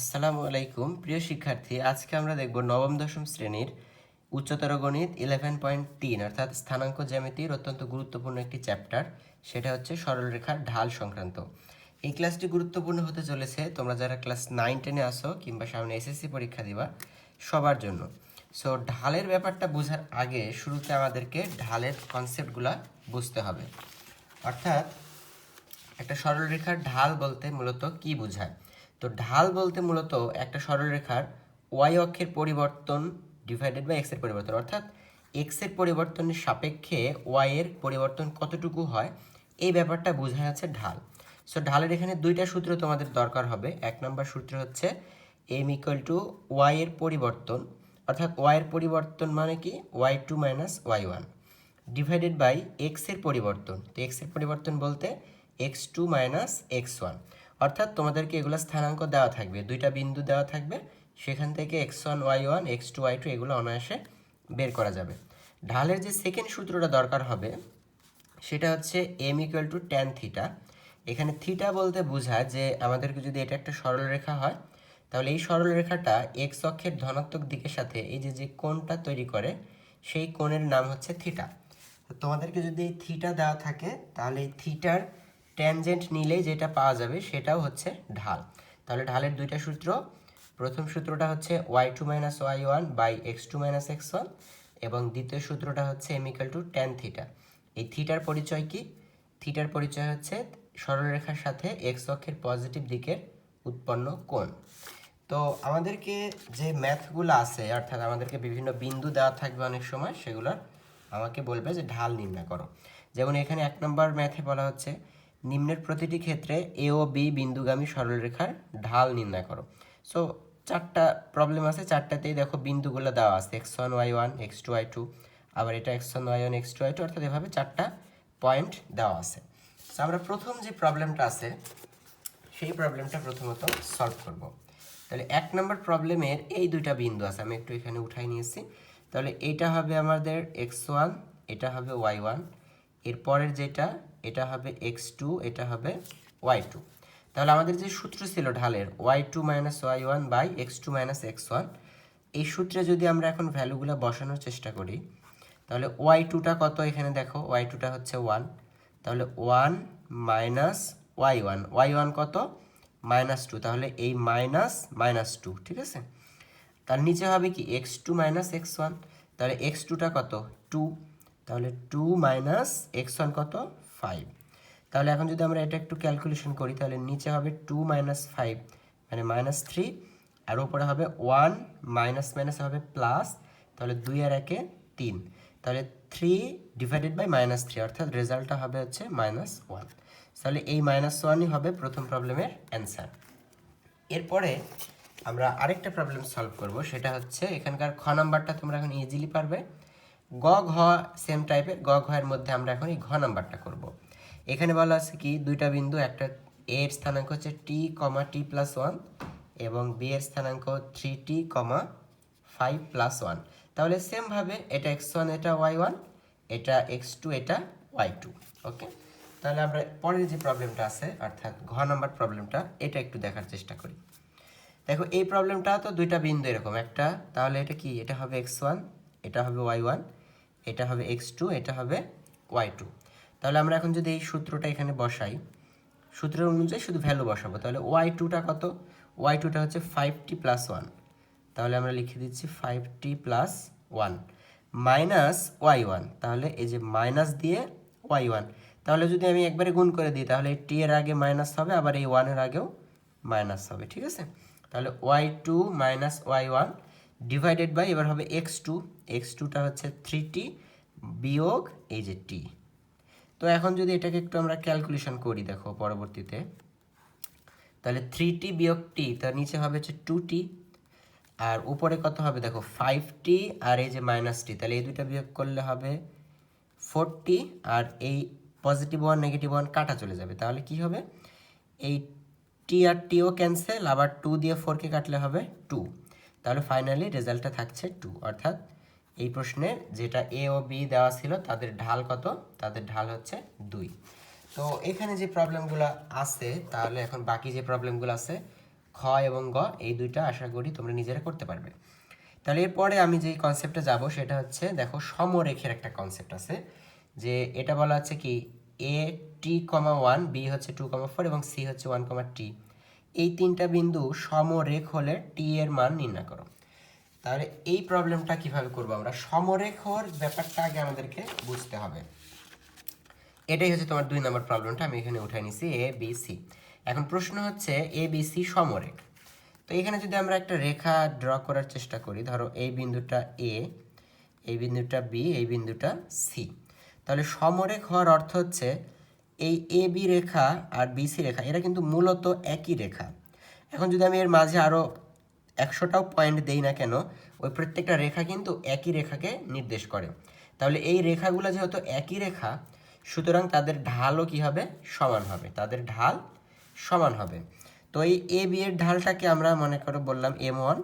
আসসালামু আলাইকুম। প্রিয় শিক্ষার্থী, আজকে আমরা দেখব নবম, দশম শ্রেণির উচ্চতর গণিত ইলেভেন পয়েন্ট তিন, অর্থাৎ স্থানাঙ্ক জ্যামিতির অত্যন্ত গুরুত্বপূর্ণ একটি চ্যাপ্টার সেটা হচ্ছে সরলরেখার ঢাল সংক্রান্ত। এই ক্লাসটি গুরুত্বপূর্ণ হতে চলেছে, তোমরা যারা ক্লাস নাইন টেনে আসো কিংবা সামনে এসএসসি পরীক্ষা দিবা, সবার জন্য। সো ঢালের ব্যাপারটা বোঝার আগে শুরুতে আমাদেরকে ঢালের কনসেপ্টগুলা বুঝতে হবে। অর্থাৎ একটা সরলরেখার ঢাল বলতে মূলত কি বোঝায়? তো ঢাল বলতে মূলত একটা সরলরেখার ওয়াই অক্ষের পরিবর্তন ডিভাইডেড বাই এক্সের পরিবর্তন। অর্থাৎ এক্সের পরিবর্তনের সাপেক্ষে ওয়াইয়ের পরিবর্তন কতটুকু হয়, এই ব্যাপারটা বোঝা যাচ্ছে ঢাল। সো ঢালের এখানে দুইটা সূত্র তোমাদের দরকার হবে। এক নম্বর সূত্র হচ্ছে এম ইকুয়াল টু ওয়াইয়ের পরিবর্তন। অর্থাৎ ওয়াইয়ের পরিবর্তন মানে কি? Y two minus Y one divided by এক্সের পরিবর্তন। তো এক্সের পরিবর্তন বলতে X two minus X one অর্থাৎ তোমাদেরকে এগুলো স্থানাঙ্ক দেওয়া থাকবে। দুইটা বিন্দু দেওয়া থাকবে। সেখান থেকে X one Y one X two Y two এগুলো অনায়াসে বের করা যাবে। ঢালের যে সেকেন্ড সূত্রটা দরকার হবে, সেটা হচ্ছে M equal to tan theta এখানে থিটা বলতে বোঝায় যে আমাদেরকে যদি এটা একটা সরলরেখা হয়, তাহলে এই সরলরেখাটা এক্স অক্ষের ধনাত্মক দিকের সাথে এই যে যে কোণটা তৈরি করে, সেই কোণের নাম হচ্ছে থিটা তোমাদেরকে যদি থিটা দেওয়া থাকে, তাহলে এই থিটার ট্যানজেন্ট নিলেই যেটা পাওয়া যাবে সেটাও হচ্ছে ঢাল। তাহলে ঢালের দুইটা সূত্র, প্রথম সূত্রটা হচ্ছে Y two minus Y one by X two minus X one এবং দ্বিতীয় সূত্রটা হচ্ছে এমিক্যাল টু ট্যান থিটা এই থিটার পরিচয় কি? থিটার পরিচয় হচ্ছে সরলরেখার সাথে এক্স অক্ষের পজিটিভ দিকের উৎপন্ন কোণ। তো আমাদেরকে যে ম্যাথগুলো আছে, অর্থাৎ আমাদেরকে বিভিন্ন বিন্দু দেওয়া থাকবে অনেক সময় সেগুলোর আমাকে বলবে যে ঢাল নির্ণয় করো। যেমন এখানে এক নম্বর ম্যাথে বলা হচ্ছে নিম্নের প্রতিটি ক্ষেত্রে এ ও বি বিন্দুগামী সরলরেখার ঢাল নির্ণয় করো। সো চারটা প্রবলেম আছে, চারটাতেই দেখো বিন্দুগুলো দেওয়া আছে X one Y one X two Y two আবার এটা X one Y one X two Y two অর্থাৎ এভাবে চারটা পয়েন্ট দেওয়া আছে। সো আমরা প্রথম যে প্রবলেমটা আছে, সেই প্রবলেমটা প্রথমত সলভ করব। তাহলে এক নম্বর প্রবলেমের এই দুইটা বিন্দু আছে, আমি একটু এখানে উঠাই নিয়েছি। তাহলে এটা হবে আমাদের এক্স ওয়ান এটা হবে ওয়াই ওয়ান এরপরের যেটা এটা হবে এক্স টু এটা হবে ওয়াই টু তাহলে আমাদের যে সূত্র ছিল ঢালের Y two minus Y one by X two minus X one এই সূত্রে যদি আমরা এখন ভ্যালুগুলো বসানোর চেষ্টা করি, তাহলে ওয়াই টুটা কত এখানে দেখো? ওয়াই টুটা হচ্ছে ওয়ান তাহলে one minus Y one Y one কত? মাইনাস টু তাহলে এই মাইনাস মাইনাস টু ঠিক আছে? তার নিচে হবে কি? X two minus X one তাহলে এক্স টুটা কত? টু তাহলে টু মাইনাস এক্স ওয়ান কত? ফাইভ তাহলে এখন যদি আমরা এটা একটু ক্যালকুলেশন করি, তাহলে নিচে হবে টু মাইনাস ফাইভ মানে মাইনাস থ্রি আর উপরে হবে ওয়ান মাইনাস মাইনাস হবে প্লাস তাহলে দুই আর একে তিন। তাহলে three divided by minus three অর্থাৎ রেজাল্টটা হবে হচ্ছে মাইনাস ওয়ান তাহলে এই মাইনাস ওয়ানই হবে প্রথম প্রবলেমের অ্যান্সার এরপরে আমরা আরেকটা প্রবলেম সলভ করব, সেটা হচ্ছে এখানকার খ নাম্বারটা তোমরা এখন ইজিলি পারবে। গ, ঘ সেম টাইপের গ, ঘ এর মধ্যে আমরা এখন এই ঘ নাম্বারটা করব। এখানে বলা আছে কি, দুইটা বিন্দু, একটা এ এর স্থানাঙ্ক হচ্ছে T comma T plus one এবং বি এর স্থানাঙ্ক three T comma five plus one তাহলে সেমভাবে এটা এক্স ওয়ান এটা ওয়াই ওয়ান এটা এক্স টু এটা ওয়াই টু ওকে তাহলে আমরা পরের যে প্রবলেমটা আছে, অর্থাৎ ঘ নাম্বার প্রবলেমটা এটা একটু দেখার চেষ্টা করি। দেখো, এই প্রবলেমটা তো দুইটা বিন্দু এরকম, একটা, তাহলে এটা কি? এটা হবে এক্স ওয়ান এটা হবে ওয়াই ওয়ান এটা হবে এক্স টু এটা হবে ওয়াই টু তাহলে আমরা এখন যদি এই সূত্রটা এখানে বসাই, সূত্রের অনুযায়ী শুধু ভ্যালু বসাবো। তাহলে ওয়াই টুটা কত? ওয়াই টুটা হচ্ছে ফাইভ টি প্লাস ওয়ান তাহলে আমরা লিখে দিচ্ছি five T plus one minus Y one তাহলে এই যে মাইনাস দিয়ে ওয়াই ওয়ান তাহলে যদি আমি একবারে গুণ করে দিই, তাহলে টি এর আগে মাইনাস হবে, আবার এই ওয়ানের আগেও মাইনাস হবে, ঠিক আছে? তাহলে Y two minus Y one divided by এবার হবে এক্স টু এক্স টুটা হচ্ছে থ্রি টি বিয়োগ এই যে টি তো এখন যদি এটাকে একটু আমরা ক্যালকুলেশন করি দেখো পরবর্তীতে, তাহলে থ্রি টি বিয়োগ টি তার নিচে হবে হচ্ছে টু টি আর উপরে কত হবে দেখো ফাইভ টি আর এই যে মাইনাস টি তাহলে এই দুইটা বিয়োগ করলে হবে ফোরটি আর এই পজিটিভ ওয়ান নেগেটিভ ওয়ান কাটা চলে যাবে। তাহলে কি হবে? এই টি আর টিও ক্যান্সেল আবার টু দিয়ে ফোরকে কাটলে হবে টু তাহলে ফাইনালি রেজাল্টটা থাকছে টু অর্থাৎ এই প্রশ্নে যেটা এ ও বি দেওয়া ছিল, তাদের ঢাল কত? তাদের ঢাল হচ্ছে দুই। তো এখানে যে প্রবলেমগুলো আছে, তাহলে এখন বাকি যে প্রবলেমগুলো আছে, খ এবং গ, এই দুইটা আশা করি তোমরা নিজেরা করতে পারবে। তাহলে এরপরে আমি যে কনসেপ্টে যাব, সেটা হচ্ছে দেখো সমরেখের একটা কনসেপ্ট আছে, যে এটা বলা হচ্ছে কি A T comma one B হচ্ছে টু কমা ফোর এবং সি হচ্ছে ওয়ান কমা টি এই তিনটা বিন্দু সমরেখ হলে টি এর মান নির্ণয় করো। তাহলে এই প্রবলেমটা কীভাবে করব আমরা? সমরেখ হওয়ার ব্যাপারটা আগে আমাদেরকে বুঝতে হবে। এটাই হচ্ছে তোমার দুই নম্বর প্রবলেমটা আমি এখানে উঠাই নিছি এ বি সি এখন প্রশ্ন হচ্ছে এ বি সি সমরেখ। তো এখানে যদি আমরা একটা রেখা ড্র করার চেষ্টা করি, ধরো এই বিন্দুটা এ এই বিন্দুটা বি এই বিন্দুটা সি তাহলে সমরেখ হওয়ার অর্থ হচ্ছে এই A B Rekha R BC রেখা, এরা কিন্তু মূলত একই রেখা। এখন যদি আমি এর মাঝে আরও একশোটাও পয়েন্ট দেই না কেন, ওই প্রত্যেকটা রেখা কিন্তু একই রেখাকে নির্দেশ করে। তাহলে এই রেখাগুলো যেহেতু একই রেখা, সুতরাং তাদের ঢালও কি হবে? সমান হবে। তাদের ঢাল সমান হবে। তো এই এ বি এর ঢালটাকে আমরা মনে করো বললাম এম ওয়ান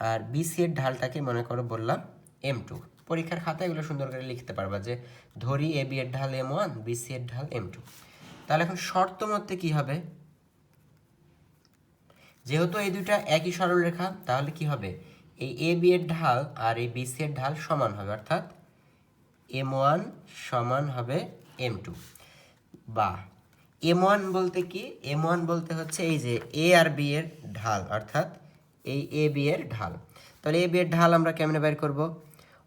আর বিসি এর ঢালটাকে মনে করো বললাম এম টু পরীক্ষার খাতায় এগুলো সুন্দর করে লিখতে পারবা যে ধরি এ বি এর ঢাল এম ওয়ান বি সি এর ঢাল এম টু তাহলে এখন শর্ত মধ্যে কি হবে? যেহেতু এই দুইটা একই সরল রেখা তাহলে কি হবে? এই এ বি এর ঢাল আর এই বিসি এর ঢাল সমান হবে, অর্থাৎ এম ওয়ান সমান হবে এম টু বা এম ওয়ান বলতে কি? এম ওয়ান বলতে হচ্ছে এই যে এ আর বি এর ঢাল, অর্থাৎ এই এ বি এর ঢাল। তাহলে এ বি এর ঢাল আমরা কেমনে বের করব?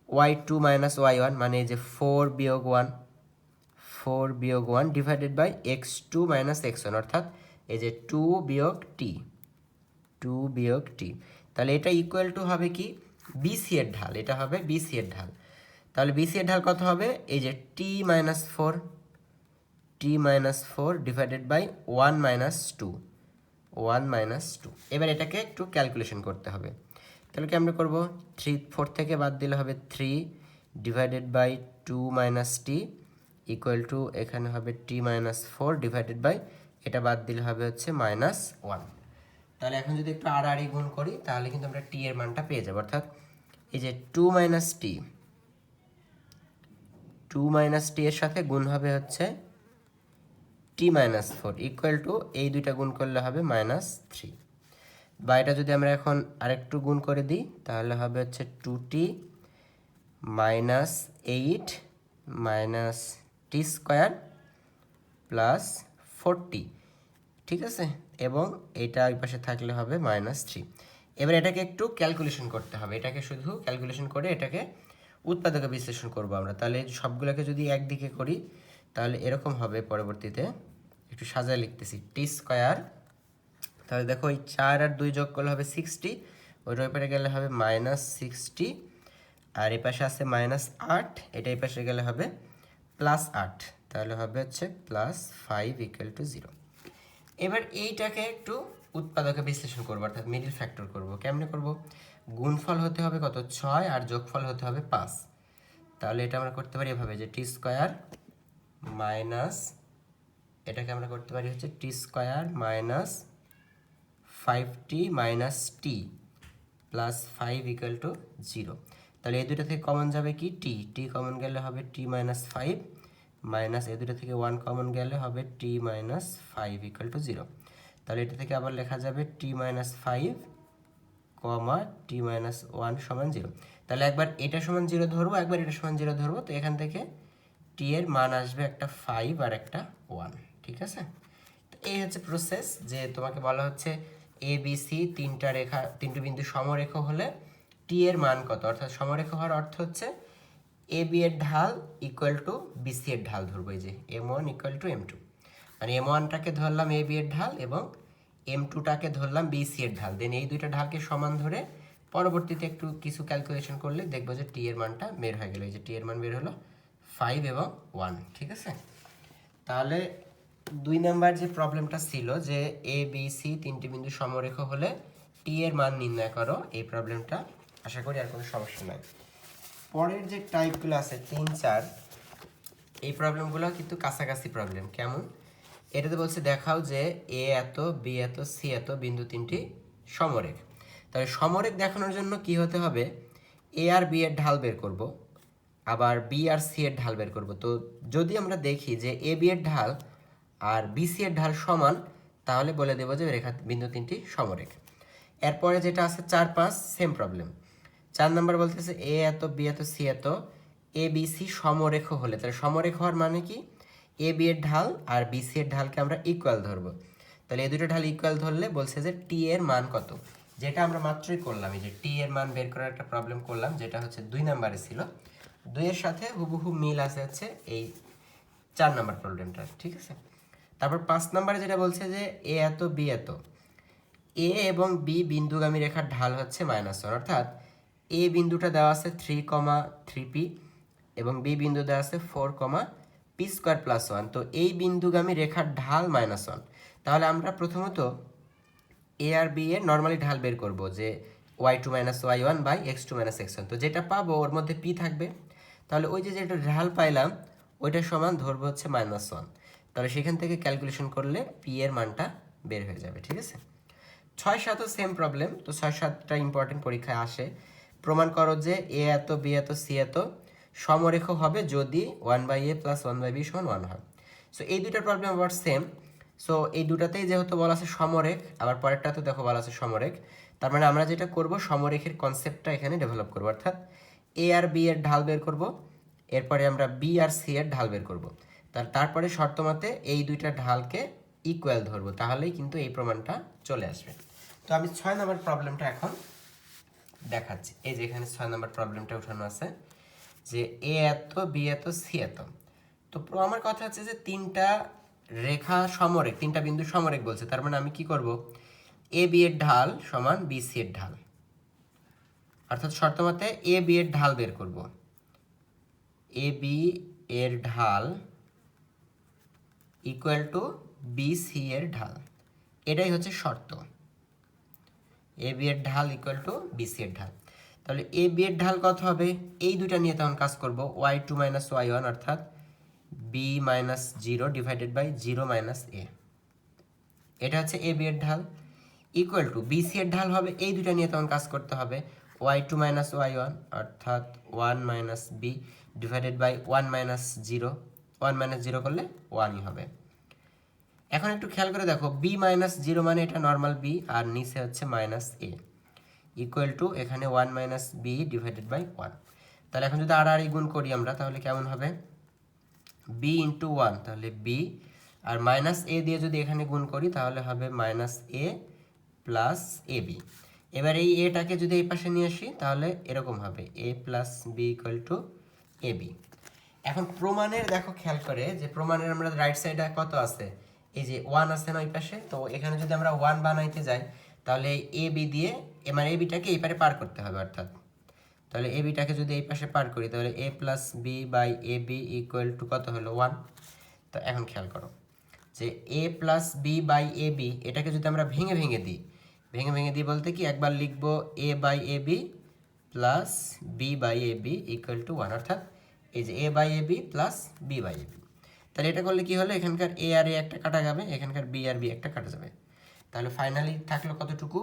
Y two minus Y one মানে যে ফোর বিয়োগ ওয়ান ফোর বিয়োগ one divided by X two minus X one অর্থাৎ এই যে টু বিয়োগ টি টু বিয়োগ টি তাহলে এটা ইকুয়াল টু হবে কি? বিসি এর ঢাল, এটা হবে বিসি এর ঢাল। তাহলে বিসি এর ঢাল কত হবে? এই যে T minus four T minus four divided by one minus two one minus two এবার এটাকে একটু ক্যালকুলেশন করতে হবে। তাহলে কি আমরা করব? থ্রি ফোর থেকে বাদ দিলে হবে three divided by two minus T equal to এখানে হবে T minus four divided by এটা বাদ দিলে হবে হচ্ছে মাইনাস ওয়ান তাহলে এখন যদি একটু আড়াআড়ি গুণ করি, তাহলে কিন্তু আমরা টি এর মানটা পেয়ে যাব। অর্থাৎ এই যে two minus T two minus T এর সাথে গুণ হবে হচ্ছে T minus four equal to এই দুইটা গুণ করলে হবে মাইনাস থ্রি বা এটা যদি আমরা এখন আরেকটু গুণ করে দিই, তাহলে হবে হচ্ছে two T minus eight minus T square plus four T ঠিক আছে? এবং এটা ওই পাশে থাকলে হবে মাইনাস থ্রি এবার এটাকে একটু ক্যালকুলেশন করতে হবে। এটাকে শুধু ক্যালকুলেশন করে এটাকে উৎপাদকে বিশ্লেষণ করব আমরা। তাহলে সবগুলোকে যদি একদিকে করি, তাহলে এরকম হবে পরবর্তীতে। একটু সাজায় লিখতেছি। টি স্কোয়ার তাহলে দেখো ওই চার আর দুই যোগ করলে হবে সিক্সটি ওইটা ওই পাশে গেলে হবে মাইনাস সিক্সটি আর এই পাশে আছে মাইনাস আট এটা এই পাশে গেলে হবে প্লাস আট, তাহলে হবে হচ্ছে plus five equal to zero এবার এইটাকে একটু উৎপাদকে বিশ্লেষণ করব, অর্থাৎ মিডিল ফ্যাক্টর করব। কেমনে করব? গুণফল হতে হবে কত? ছয়, আর যোগফল হতে হবে পাঁচ। তাহলে এটা আমরা করতে পারি এভাবে যে টি স্কোয়ার মাইনাস এটাকে আমরা করতে পারি হচ্ছে T square minus five T minus T plus five equal to zero তাহলে এই দুটো থেকে কমন যাবে কি? টি টি কমন গেলে হবে টি মাইনাস ফাইভ মাইনাস এই দুটো থেকে ওয়ান কমন গেলে হবে T minus five equal to zero তাহলে এটা থেকে আবার লেখা যাবে T minus five comma T minus one সমান জিরো তাহলে একবার এটা সমান জিরো ধরবো, একবার এটা সমান জিরো ধরবো, তো এখান থেকে টি এর মান আসবে একটা ফাইভ আর একটা ওয়ান ঠিক আছে? তো এই হচ্ছে প্রসেস যে তোমাকে বলা হচ্ছে এ বি সি তিনটা রেখা, তিনটি বিন্দু সমরেখ হলে টি এর মান কত? অর্থাৎ সমরেখ হওয়ার অর্থ হচ্ছে এ বি এর ঢাল ইকুয়াল টু বিসি এর ঢাল ধরবো এই যে M one equal to M two মানে এম ওয়ানটাকে ধরলাম এ বি এর ঢাল এবং এম টুটাকে ধরলাম বিসি এর ঢাল। দেন এই দুইটা ঢালকে সমান ধরে পরবর্তীতে একটু কিছু ক্যালকুলেশন করলে দেখব যে টি এর মানটা বের হয়ে গেল। এই যে টি এর মান বের হলো ফাইভ এবং ওয়ান ঠিক আছে? তাহলে দুই নাম্বার যে প্রবলেমটা ছিল যে এ বি সি তিনটি বিন্দু সমরেখ হলে টি এর মান নির্ণয় করো, এই প্রবলেমটা আশা করি আর কোনো সমস্যা নাই। পরের যে টাইপগুলো আছে, তিন, চার, এই প্রবলেমগুলো কিন্তু কাছাকাছি প্রবলেম। কেমন? এটাতে বলছে দেখাও যে এ এত বি এত সি এত বিন্দু তিনটি সমরেখ। তাহলে সমরেখ দেখানোর জন্য কি হতে হবে? এ আর বি এর ঢাল বের করব, আবার বি আর সি এর ঢাল বের করব। তো যদি আমরা দেখি যে এ বি এর ঢাল আর বি সি এর ঢাল সমান, তাহলে বলে দেবো যে রেখা বিন্দু তিনটি সমরেখ। এরপরে যেটা আছে চার পাঁচ সেম প্রবলেম চার নাম্বার বলতেছে এ এত বি এত সি এত। এ বি সি সমরেখ হলে, তাহলে সমরেখ হওয়ার মানে কি? এ বি এর ঢাল আর বি সি এর ঢালকে আমরা ইকুয়াল ধরবো। তাহলে এই দুটো ঢাল ইকুয়াল ধরলে বলছে যে টি এর মান কত? যেটা আমরা মাত্রই করলাম, এই যে টি এর মান বের করার একটা প্রবলেম করলাম, যেটা হচ্ছে দুই নাম্বারে ছিল। দুইয়ের সাথে হুবহু মিল আছে হচ্ছে এই চার নাম্বার প্রবলেমটা ঠিক আছে? তারপর পাঁচ নাম্বারে যেটা বলছে যে এ এত, বি এত। এ এবং বি বিন্দুগামী রেখার ঢাল হচ্ছে মাইনাস ওয়ান অর্থাৎ এ বিন্দুটা দেওয়া আছে থ্রি কমা থ্রি পি এবং বি বিন্দু দেওয়া আছে four comma P square plus one তো এই বিন্দুগামী রেখার ঢাল মাইনাস ওয়ান তাহলে আমরা প্রথমত এ আর বি এর নর্মালি ঢাল বের করব যে Y two minus Y one by X two minus X one তো যেটা পাবো ওর মধ্যে পি থাকবে। তাহলে ওই যে যেটা ঢাল পাইলাম, ওইটার সমান ধরবো হচ্ছে মাইনাস ওয়ান তাহলে সেখান থেকে ক্যালকুলেশন করলে পি এর মানটা বের হয়ে যাবে, ঠিক আছে? ছয় সাতও সেম প্রবলেম তো ছয় সাতটা ইম্পর্টেন্ট পরীক্ষায় আসে। প্রমাণ করো যে এ এত বি এত সি এত সমরেখ হবে যদি one by A plus one by B সমান ওয়ান হয়। সো এই দুইটার প্রবলেম আবার সেম সো এই দুটাতেই যেহেতু বলা আছে সমরেখ, আবার পরেরটাতে দেখো বলা আছে সমরেখ। তার মানে আমরা যেটা করব, সমরেখের কনসেপ্টটা এখানে ডেভেলপ করব। অর্থাৎ এ আর বি এর ঢাল বের করব, এরপরে আমরা বি আর সি এর ঢাল বের করব। তারপরে শর্ত মতে এই দুইটা ঢালকে ইকুয়াল ধরবো, তাহলেই কিন্তু এই প্রমাণটা চলে আসবে। তো আমি ছয় নম্বর প্রবলেমটা এখন দেখাচ্ছি। এই যে এখানে ছয় নম্বর প্রবলেমটা উঠানো আছে, যে এ এত বি এত সি এত। তো আমার কথা হচ্ছে যে তিনটা রেখা সমরেক তিনটা বিন্দু সমরেক বলছে, তার মানে আমি কি করব? এ বি এর ঢাল সমান বি সি এর ঢাল। অর্থাৎ শর্ত মতে এ বি এর ঢাল বের করব। এ বি এর ঢাল ইকুয়াল টু বি সি এর ঢাল। এটাই হচ্ছে শর্ত। এ বি এর ঢাল ইকুয়াল টু বি সি এর ঢাল। তাহলে এ বি এর ঢাল কত হবে? এই দুইটা নিয়ে তখন কাজ করব। Y two minus Y one অর্থাৎ B minus zero divided by zero minus A এটা হচ্ছে এ বি এর ঢাল। ইকুয়াল টু বি সি এর ঢাল হবে। এই দুইটা নিয়ে তখন কাজ করতে হবে। Y two minus Y one অর্থাৎ one minus B divided by one minus zero one minus zero করলে ওয়ানই হবে। এখন একটু খেয়াল করে দেখো বি মাইনাস জিরো মানে এটা নর্মাল বি আর নিচে হচ্ছে মাইনাস এ ইকুয়াল টু এখানে one minus B divided by one তাহলে এখন যদি আর আর গুণ করি আমরা, তাহলে কেমন হবে? বি ইন্টু ওয়ান তাহলে বি আর মাইনাস এ দিয়ে যদি এখানে গুণ করি, তাহলে হবে minus A plus A B এবার এই এটাকে যদি এই পাশে নিয়ে আসি, তাহলে এরকম হবে A plus B equal to A B এখন প্রমাণের, দেখো খেয়াল করে যে প্রমাণের আমরা রাইট সাইডে কত আছে? এই যে ওয়ান আছে না ওই পাশে? তো এখানে যদি আমরা ওয়ান বানাইতে যাই, তাহলে এ বি দিয়ে, এ মানে এ বিটাকে এই পারে পার করতে হবে অর্থাৎ। তাহলে এ বিটাকে যদি এই পাশে পার করি, তাহলে A plus B by A B equal to কত হলো? ওয়ান তো এখন খেয়াল করো যে A plus B by A B এটাকে যদি আমরা ভেঙে ভেঙে দিই, ভেঙে ভেঙে দিই বলতে কি? একবার লিখব A by A B plus B by A B equal to one অর্থাৎ এই যে A by A B plus B by A B তাহলে এটা করলে কি হলো? এখানকার এ আর এ একটা কাটা যাবে, এখানকার বি আর বি একটা কাটা যাবে। তাহলে ফাইনালি থাকল কতটুকু?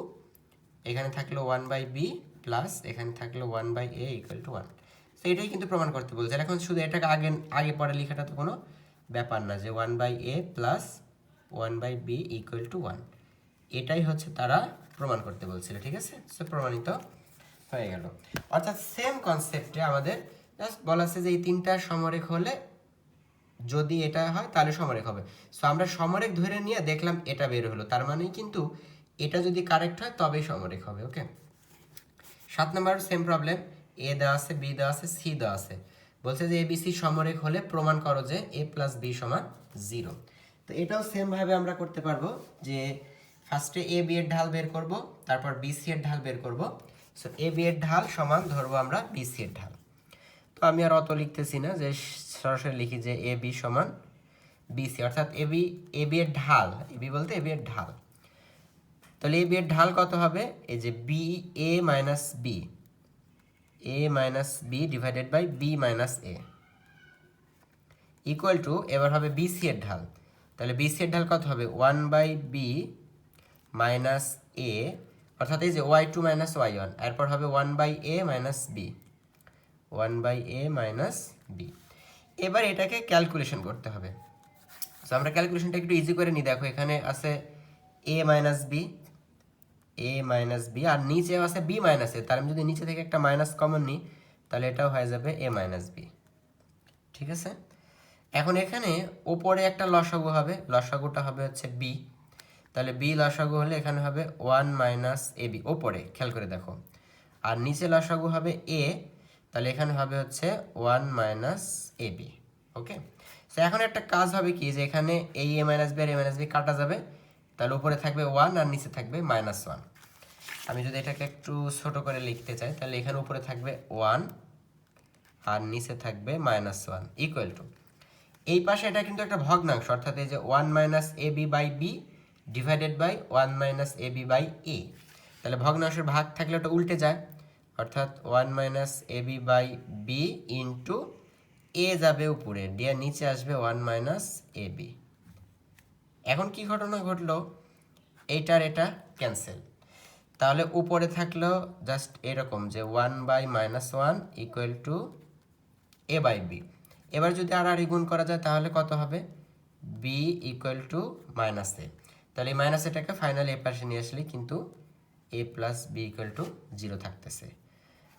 এখানে থাকল ওয়ান বাই বি প্লাস এখানে থাকল one by A equal to one তো এটাই কিন্তু প্রমাণ করতে বলছে। এখন শুধু এটাকে আগে আগে পরে লেখাটা তো কোনো ব্যাপার না যে one by A plus one by B equal to one এটাই হচ্ছে তারা প্রমাণ করতে বলছিল, ঠিক আছে? সো প্রমাণিত হয়ে গেল। অর্থাৎ সেম কনসেপ্টে আমাদের জাস্ট বলা আছে যে এই তিনটা সমরেখ হলে যদি এটা হয়, তাহলে সমরেখ হবে। সো আমরা সমরেখ ধরে নিয়ে দেখলাম এটা বের হলো। তার মানে কিন্তু এটা যদি কারেক্ট হয়, তবেই সমরেখ হবে ওকে সাত নম্বর সেম প্রবলেম এ দেওয়া আছে বি দেওয়া আছে সি দেওয়া আছে। বলছে যে এবিসি সমরেখ হলে প্রমাণ করো যে এ প্লাস বি সমান জিরো তো এটাও সেম ভাবে আমরা করতে পারব যে ফার্স্টে এ বি এর ঢাল বের করব, তারপর বি সি এর ঢাল বের করব। সো এ বি এর ঢাল সমান ধরবো আমরা বি সি এর ঢাল। তো আমি আর অত লিখতেছি না, যে সরাসরি লিখি যে এ, বি সমান বিসি অর্থাৎ এ, বি এ, বি এর ঢাল, এ, বি বলতে এ, বি এর ঢাল। তাহলে এ, বি এর ঢাল কত হবে? এই যে B, A minus B, A minus B divided by B minus A. Equal to এবার হবে বিসি এর ঢাল। তাহলে বিসি এর ঢাল কত হবে? One by B minus A, অর্থাৎ এই যে Y two minus Y one, এরপর হবে one by A minus B. One by A minus B. এবার এটাকে ক্যালকুলেশন করতে হবে। তো আমরা ক্যালকুলেশনটা একটু ইজি করে নিই। দেখো, এখানে আছে A minus B, A minus B, আর নিচেও আছে বি মাইনাস এ। তার আমি যদি নিচে থেকে একটা মাইনাস কমন নিই, তাহলে এটাও হয়ে যাবে এ মাইনাস বি। ঠিক আছে? এখন এখানে ওপরে একটা লসাগু হবে। লসাগুটা হবে হচ্ছে বি। তাহলে বি লসাগু হলে এখানে হবে ওয়ান মাইনাস এ বি, ওপরে। খেয়াল করে দেখো। আর নিচে লসাগু হবে এ তাহলে এখানে হবে হচ্ছে one minus A B okay তো এখন একটা কাজ হবে কি যে এখানে এই এ মাইনাস বি আর এ মাইনাস বি কাটা যাবে, তাহলে উপরে থাকবে ওয়ান আর নিচে থাকবে মাইনাস ওয়ান আমি যদি এটাকে একটু ছোট করে লিখতে চাই, তাহলে এখানে উপরে থাকবে ওয়ান আর নিচে থাকবে মাইনাস ওয়ান ইকুয়াল টু এই পাশে এটা কিন্তু একটা ভগ্নাংশ, অর্থাৎ এই যে one minus A B by B divided by one minus A B by A তাহলে ভগ্নাংশের ভাগ থাকলে ওটা উল্টে যায় অর্থাৎ one minus A B by B into A যাবে উপরে আর নিচে আসবে ওয়ান মাইনাস এ বি। এখন কি ঘটনা ঘটলো? এইটার এটা ক্যান্সেল তাহলে উপরে থাকল জাস্ট এরকম যে one by minus one equal to A by B এবার যদি আর আর গুণ করা যায় তাহলে কত হবে? B equal to minus A তাহলে এই মাইনাস এটাকে ফাইনাল এ পাশে নিয়ে আসলে কিন্তু A plus B equal to zero থাকতেছে।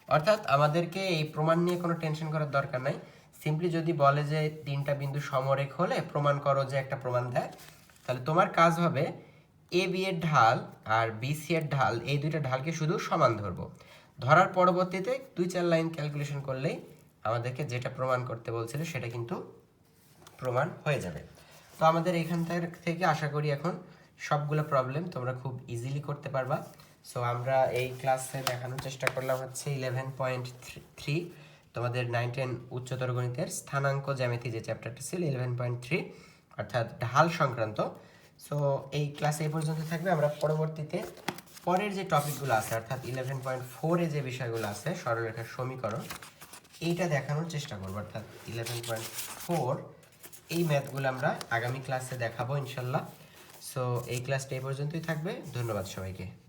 অর্থাৎ আমাদেরকে এই প্রমাণ নিয়ে কোনো টেনশন করার দরকার নাই। সিম্পলি যদি বলে যে তিনটা বিন্দু সমরেখ হলে প্রমাণ করো যে একটা প্রমাণ দেয়, তাহলে তোমার কাজ হবে এ বি এর ঢাল আর বি সি এর ঢাল, এই দুইটা ঢালকে শুধু সমান ধরবো। ধরার পরবর্তীতে দুই চার লাইন ক্যালকুলেশন করলেই আমাদেরকে যেটা প্রমাণ করতে বলছিল সেটা কিন্তু প্রমাণ হয়ে যাবে। তো আমাদের এখান থেকে আশা করি এখন সবগুলো প্রবলেম তোমরা খুব ইজিলি করতে পারবা। সো আমরা এই ক্লাসে দেখানোর চেষ্টা করলাম হচ্ছে ইলেভেন পয়েন্ট থ্রি তোমাদের নাইন টেন উচ্চতর গণিতের স্থানাঙ্ক জ্যামিতি যে চ্যাপ্টারটা ছিল ইলেভেন পয়েন্ট থ্রি অর্থাৎ ঢাল সংক্রান্ত। সো এই ক্লাসে এই পর্যন্ত থাকবে। আমরা পরবর্তীতে পরের যে টপিকগুলো আছে, অর্থাৎ ইলেভেন পয়েন্ট ফোরে যে বিষয়গুলো আছে, সরলরেখার সমীকরণ, এইটা দেখানোর চেষ্টা করব। অর্থাৎ ইলেভেন পয়েন্ট ফোর এই ম্যাথগুলো আমরা আগামী ক্লাসে দেখাবো ইনশাল্লাহ। সো এই ক্লাসটা এই পর্যন্তই থাকবে। ধন্যবাদ সবাইকে।